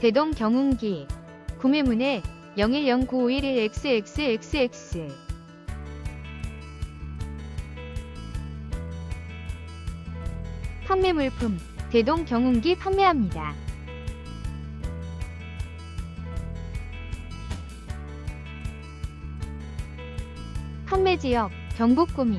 대동 경운기. 구매문의 010951xxxx 판매 물품 대동 경운기 판매합니다. 판매 지역 경북 구미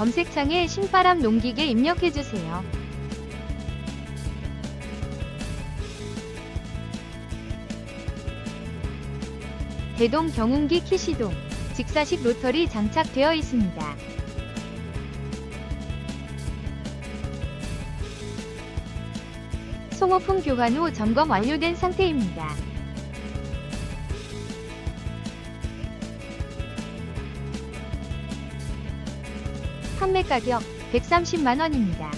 검색창에 신바람 농기계 입력해주세요. 대동 경운기 키시동 직사식 로터리 장착되어 있습니다. 송호풍 교환 후 점검 완료된 상태입니다. 판매 가격 130만원입니다.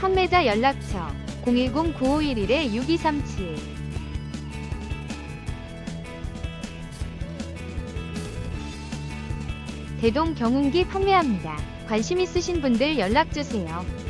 판매자 연락처 010-9511-6237 대동 경운기 판매합니다. 관심 있으신 분들 연락주세요.